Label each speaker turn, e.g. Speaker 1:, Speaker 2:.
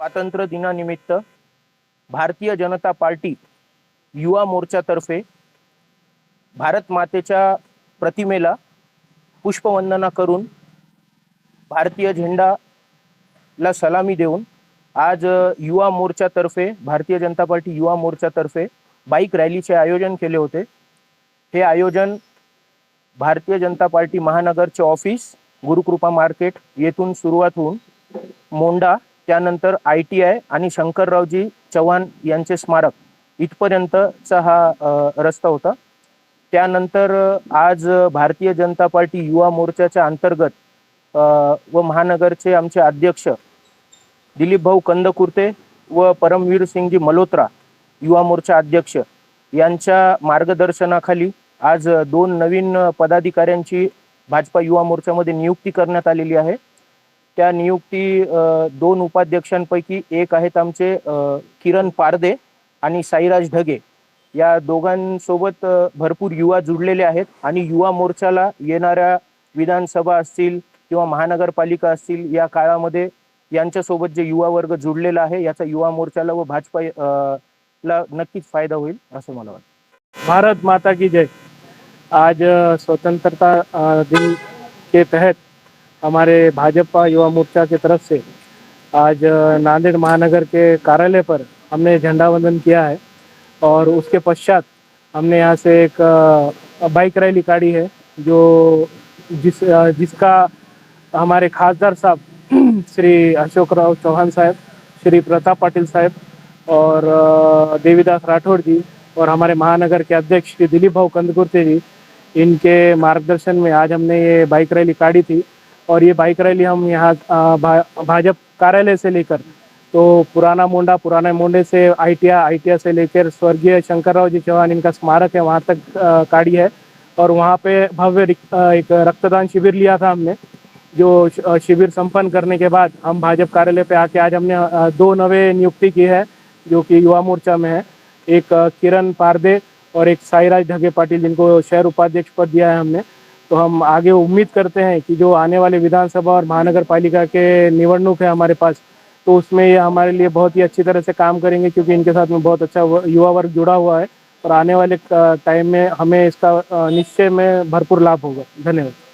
Speaker 1: स्वातंत्र्य दिनानिमित्त भारतीय जनता पार्टी युवा मोर्चातर्फे भारत मातेच्या प्रतिमेला पुष्पवंदना करून भारतीय झेंडाला सलामी देऊन आज युवा मोर्चातर्फे भारतीय जनता पार्टी युवा मोर्चातर्फे बाईक रॅलीचे आयोजन केले होते. हे आयोजन भारतीय जनता पार्टी महानगरचे ऑफिस गुरुकृपा मार्केट येथून सुरुवात होऊन मोंडा त्यानंतर आय टी आय आणि शंकररावजी चव्हाण यांचे स्मारक इथपर्यंतचा हा रस्ता होता. त्यानंतर आज भारतीय जनता पार्टी युवा मोर्चाच्या अंतर्गत व महानगरचे आमचे अध्यक्ष दिलीप भाऊ कंदकुर्ते व परमवीर सिंगजी मल्होत्रा युवा मोर्चा अध्यक्ष यांच्या मार्गदर्शनाखाली आज दोन नवीन पदाधिकाऱ्यांची भाजपा युवा मोर्चामध्ये नियुक्ती करण्यात आलेली आहे. त्या नियुक्ती दोन उपाध्यक्षांपैकी एक आहेत आमचे किरण पारदे आणि साईराज ढगे. या दोघांसोबत भरपूर युवा जुडलेले आहेत आणि युवा मोर्चाला येणाऱ्या विधानसभा असतील किंवा महानगरपालिका असतील या काळामध्ये यांच्यासोबत जे युवा वर्ग जुडलेला आहे याचा युवा मोर्चाला व भाजपा अ, ला नक्कीच फायदा होईल असं मला वाटतं.
Speaker 2: भारत माता की जय. आज स्वतंत्रता दिन के तहत हमारे भाजपा युवा मोर्चा की तरफ़ से आज नांदेड़ महानगर के कार्यालय पर हमने झंडा वंदन किया है और उसके पश्चात हमने यहाँ से एक बाइक रैली काढ़ी है जो जिस जिसका हमारे खासदार साहब श्री अशोक राव चौहान साहब, श्री प्रताप पाटिल साहब और देवीदास राठौड़ जी और हमारे महानगर के अध्यक्ष श्री दिलीप भाऊ कंदकुर्ते जी, इनके मार्गदर्शन में आज हमने ये बाइक रैली काढ़ी थी। और ये बाइक रैली हम यहाँ भाजप कार्यालय से लेकर तो पुराना मोंडा, पुराना मोंडे से आईटीआ आईटीआ से लेकर स्वर्गीय शंकरराव जी चौहान, इनका स्मारक है, वहाँ तक काढ़ी है। और वहाँ पे भव्य एक रक्तदान शिविर लिया था हमने, जो शिविर संपन्न करने के बाद हम भाजपा कार्यालय पे आके आज हमने दो नवे नियुक्ति की है, जो कि युवा मोर्चा में है। एक किरण पारदे और एक साईराज ढगे पाटिल, जिनको शहर उपाध्यक्ष पद दिया है हमने। तो हम आगे उम्मीद करते हैं कि जो आने वाले विधानसभा और महानगर पालिका के निवडणूक है हमारे पास तो उसमें ये हमारे लिए बहुत ही अच्छी तरह से काम करेंगे क्योंकि इनके साथ में बहुत अच्छा युवा वर्ग जुड़ा हुआ है और आने वाले टाइम में हमें इसका निश्चय में भरपूर लाभ होगा। धन्यवाद।